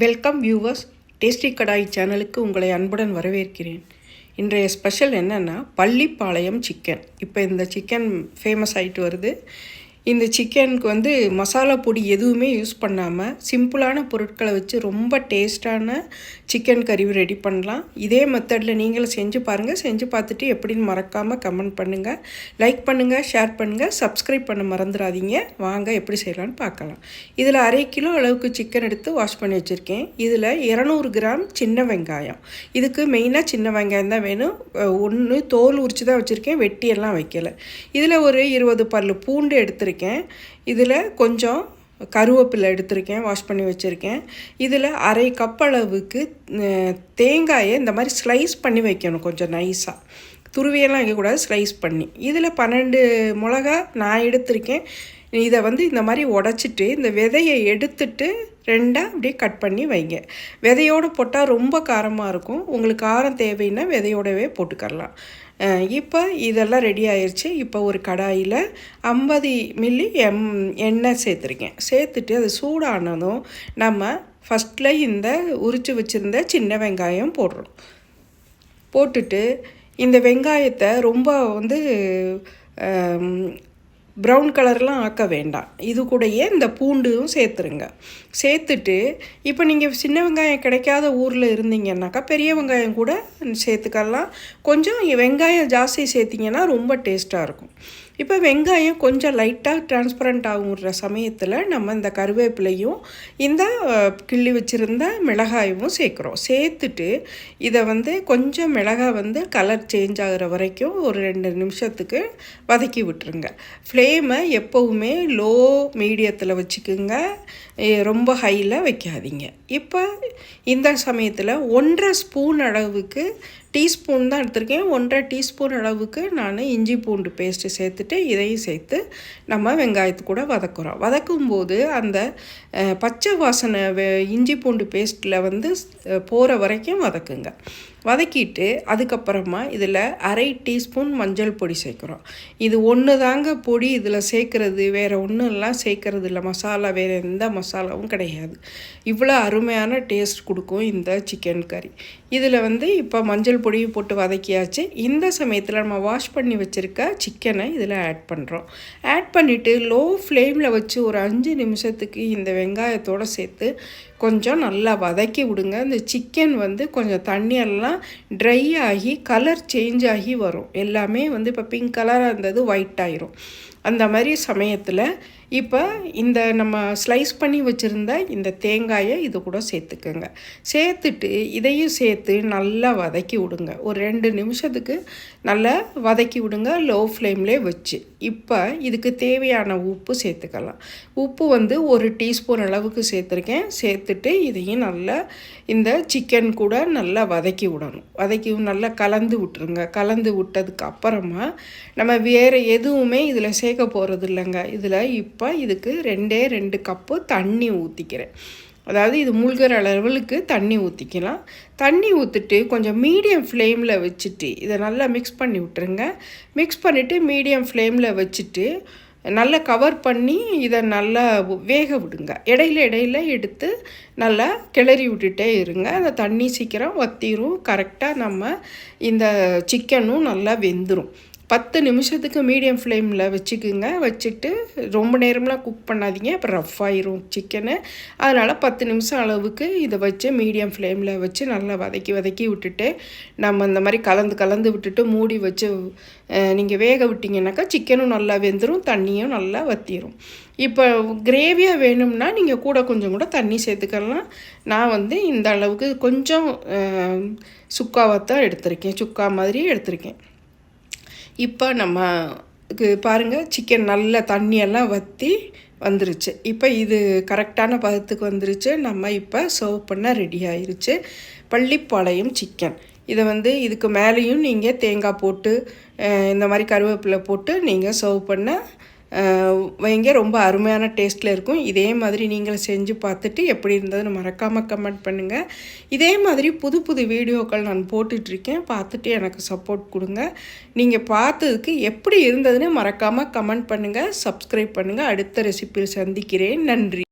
Welcome viewers tasty கடாய் சேனலுக்கு உங்களை அன்புடன் வரவேற்கிறேன். இன்றைய ஸ்பெஷல் என்னென்னா பள்ளிப்பாளையம் சிக்கன் இப்போ இந்த சிக்கன் ஃபேமஸ் ஆகிட்டு வருது. இந்த சிக்கனுக்கு வந்து மசாலா பொடி எதுவுமே யூஸ் பண்ணாமல் சிம்பிளான பொருட்களை வச்சு ரொம்ப டேஸ்டான சிக்கன் கறி ரெடி பண்ணலாம். இதே மெத்தடில் நீங்களும் செஞ்சு பாருங்கள் செஞ்சு பார்த்துட்டு எப்படின்னு மறக்காமல் கமெண்ட் பண்ணுங்கள் லைக் பண்ணுங்கள் ஷேர் பண்ணுங்கள் சப்ஸ்கிரைப் பண்ண மறந்துடாதீங்க. வாங்க எப்படி செய்யலான்னு பார்க்கலாம். இதில் அரை கிலோ அளவுக்கு சிக்கன் எடுத்து வாஷ் பண்ணி வச்சுருக்கேன். இதில் இரநூறு கிராம் சின்ன வெங்காயம். இதுக்கு மெயினாக சின்ன வெங்காயம் தான் வேணும். ஒன்று தோல் உரிச்சு தான் வச்சுருக்கேன். வெட்டியெல்லாம் வைக்கலை. இதில் ஒரு இருபது பல் பூண்டு எடுத்துருக்கேன். இதில் கொஞ்சம் கருவேப்பிலை எடுத்திருக்கேன் வாஷ் பண்ணி வச்சுருக்கேன். இதில் அரை கப் அளவுக்கு தேங்காயை இந்த மாதிரி ஸ்லைஸ் பண்ணி வைக்கணும் கொஞ்சம் நைஸாக துருவியெல்லாம் வைக்கக்கூடாது ஸ்லைஸ் பண்ணி. இதில் பன்னெண்டு மிளகா நான் எடுத்திருக்கேன். இதை வந்து இந்த மாதிரி உடச்சிட்டு இந்த விதையை எடுத்துட்டு ரெண்டாக அப்படியே கட் பண்ணி வைங்க. விதையோடு போட்டால் ரொம்ப காரமாக இருக்கும். உங்களுக்கு காரம் தேவைன்னா விதையோடவே போட்டுக்கரலாம். இப்போ இதெல்லாம் ரெடி ஆயிடுச்சு இப்போ ஒரு கடாயில் ஐம்பது மில்லி எம் எண்ணெய் சேர்த்துருக்கேன். சேர்த்துட்டு அது சூடானதும் நம்ம ஃபஸ்ட்டில் இந்த உரித்து வச்சுருந்த சின்ன வெங்காயம் போடுறோம். போட்டுட்டு இந்த வெங்காயத்தை ரொம்ப வந்து ப்ரௌன் கலர்லாம் ஆக்க வேண்டாம். இது கூடயே இந்த பூண்டும் சேர்த்துருங்க. சேர்த்துட்டு இப்போ நீங்கள் சின்ன வெங்காயம் கிடைக்காத ஊரில் இருந்தீங்கன்னாக்கா பெரிய வெங்காயம் கூட சேர்த்துக்கலாம். கொஞ்சம் வெங்காயம் ஜாஸ்தி சேர்த்திங்கன்னா ரொம்ப டேஸ்ட்டாக இருக்கும். இப்போ வெங்காயம் கொஞ்சம் லைட்டாக டிரான்ஸ்பரண்ட் ஆகுற சமயத்தில் நம்ம இந்த கருவேப்பிலையும் இந்த கிள்ளி வச்சுருந்த மிளகாயும் சேர்க்குறோம். சேர்த்துட்டு இதை வந்து கொஞ்சம் மிளகாய் வந்து கலர் சேஞ்ச் ஆகிற வரைக்கும் ஒரு ரெண்டு நிமிஷத்துக்கு வதக்கி விட்டுருங்க. ஃப்ளேமை எப்போவுமே லோ மீடியத்தில் வச்சுக்குங்க. ரொம்ப ஹையில் வைக்காதீங்க. இப்போ இந்த சமயத்தில் ஒன்றரை ஸ்பூன் அளவுக்கு டீஸ்பூன் தான் எடுத்திருக்கேன். ஒன்றரை டீஸ்பூன் அளவுக்கு நான் இஞ்சி பூண்டு பேஸ்ட்டு சேர்த்துட்டு இதையும் சேர்த்து நம்ம வெங்காயத்து கூட வதக்குறோம். வதக்கும்போது அந்த பச்சை வாசனை வெ- இஞ்சி பூண்டு பேஸ்ட்டில் வந்து போகிற வரைக்கும் வதக்குங்க. வதக்கிட்டு அதுக்கப்புறமா இதில் அரை டீஸ்பூன் மஞ்சள் பொடி சேர்க்குறோம். இது ஒன்று தாங்க பொடி இதில் சேர்க்குறது வேறு ஒன்றும் சேர்க்குறது சேர்க்கறது இல்லை. மசாலா வேறு எந்த மசாலாவும் கிடையாது. இவ்வளோ அருமையான டேஸ்ட் கொடுக்கும் இந்த சிக்கன் கறி இதில் வந்து இப்போ மஞ்சள் பொடியும் போட்டு வதக்கியாச்சு. இந்த சமயத்தில் நம்ம வாஷ் பண்ணி வச்சுருக்க சிக்கனை இதில் ஆட் பண்ணுறோம் ஆட் பண்ணிவிட்டு லோ ஃப்ளேமில் வச்சு ஒரு அஞ்சு நிமிஷத்துக்கு இந்த வெங்காயத்தோடு சேர்த்து கொஞ்சம் நல்லா வதக்கி விடுங்க. இந்த சிக்கன் வந்து கொஞ்சம் தண்ணியெல்லாம் ட்ரை ஆகி கலர் சேஞ்ச் ஆகி வரும். எல்லாமே வந்து இப்போ பிங்க் கலராக இருந்தது ஒயிட் ஆயிரும். அந்த மாதிரி சமயத்தில் இப்போ இந்த நம்ம ஸ்லைஸ் பண்ணி வச்சுருந்த இந்த தேங்காயை இது கூட சேர்த்துக்கோங்க. சேர்த்துட்டு இதையும் சேர்த்து நல்லா வதக்கி விடுங்க. ஒரு ரெண்டு நிமிஷத்துக்கு நல்லா வதக்கி விடுங்க. லோ ஃப்ளேம்லேயே வச்சு. இப்போ இதுக்கு தேவையான உப்பு சேர்த்துக்கலாம். உப்பு வந்து ஒரு டீஸ்பூன் அளவுக்கு சேர்த்துருக்கேன். சேர்த்துட்டு இதையும் நல்லா இந்த சிக்கன் கூட நல்லா வதக்கி விடணும். வதக்கி நல்லா கலந்து விட்டுருங்க. கலந்து விட்டதுக்கு அப்புறமா நம்ம வேறு எதுவுமே இதில் சேர்க்க போகிறது இல்லைங்க. இதில் இப்போ இதுக்கு ரெண்டே ரெண்டு கப்பு தண்ணி ஊற்றிக்கிறேன் அதாவது இது மூழ்கிற அளவுக்கு தண்ணி ஊற்றிக்கலாம் தண்ணி ஊற்றிட்டு கொஞ்சம் மீடியம் ஃப்ளேமில் வச்சுட்டு இதை நல்லா மிக்ஸ் பண்ணி விட்டுருங்க. மிக்ஸ் பண்ணிவிட்டு மீடியம் ஃப்ளேமில் வச்சுட்டு நல்லா கவர் பண்ணி இதை நல்லா வேக விடுங்க. இடையில இடையில எடுத்து நல்லா கிளறி விட்டுட்டே இருங்க. அந்த தண்ணி சீக்கிரம் வத்திரும். கரெக்டாக நம்ம இந்த சிக்கனும் நல்லா வெந்துடும் பத்து நிமிஷத்துக்கு மீடியம் ஃப்ளேமில் வச்சுக்குங்க. வச்சுட்டு ரொம்ப நேரம்லாம் குக் பண்ணாதீங்க. அப்புறம் ரஃப் ஆயிரும் சிக்கனு அதனால் பத்து நிமிஷம் அளவுக்கு இதை வச்சு மீடியம் ஃப்ளேமில் வச்சு நல்லா வதக்கி வதக்கி விட்டுட்டு நம்ம இந்த மாதிரி கலந்து கலந்து விட்டுட்டு மூடி வச்சு நீங்கள் வேக விட்டிங்கனாக்கா சிக்கனும் நல்லா வெந்துடும் தண்ணியும் நல்லா வத்திரும். இப்போ கிரேவியாக வேணும்னா நீங்கள் கூட கொஞ்சம் கூட தண்ணி சேர்த்துக்கலாம். நான் வந்து இந்த அளவுக்கு கொஞ்சம் சுக்காவை தான் எடுத்திருக்கேன். சுக்கா மாதிரி எடுத்திருக்கேன். இப்போ நம்ம பாருங்கள் சிக்கன் நல்ல தண்ணியெல்லாம் வற்றி வந்துருச்சு. இப்போ இது கரெக்டான பதத்துக்கு வந்துருச்சு. நம்ம இப்போ சர்வ் பண்ண ரெடி ஆயிருச்சு. பள்ளிப்பாளையம் சிக்கன் இதை வந்து இதுக்கு மேலேயும் நீங்கள் தேங்காய் போட்டு இந்த மாதிரி கருவேப்பிலை போட்டு நீங்கள் சர்வ் பண்ண வைங்க ரொம்ப அருமையான டேஸ்ட்டில் இருக்கும். இதே மாதிரி நீங்கள் செஞ்சு பார்த்துட்டு எப்படி இருந்ததுன்னு மறக்காமல் கமெண்ட் பண்ணுங்கள் இதே மாதிரி புது புது வீடியோக்கள் நான் போட்டுட்ருக்கேன். பார்த்துட்டு எனக்கு சப்போர்ட் கொடுங்க. நீங்கள் பார்த்ததுக்கு எப்படி இருந்ததுன்னு மறக்காமல் கமெண்ட் பண்ணுங்கள் சப்ஸ்கிரைப் பண்ணுங்கள் அடுத்த ரெசிப்பியில் சந்திக்கிறேன். நன்றி.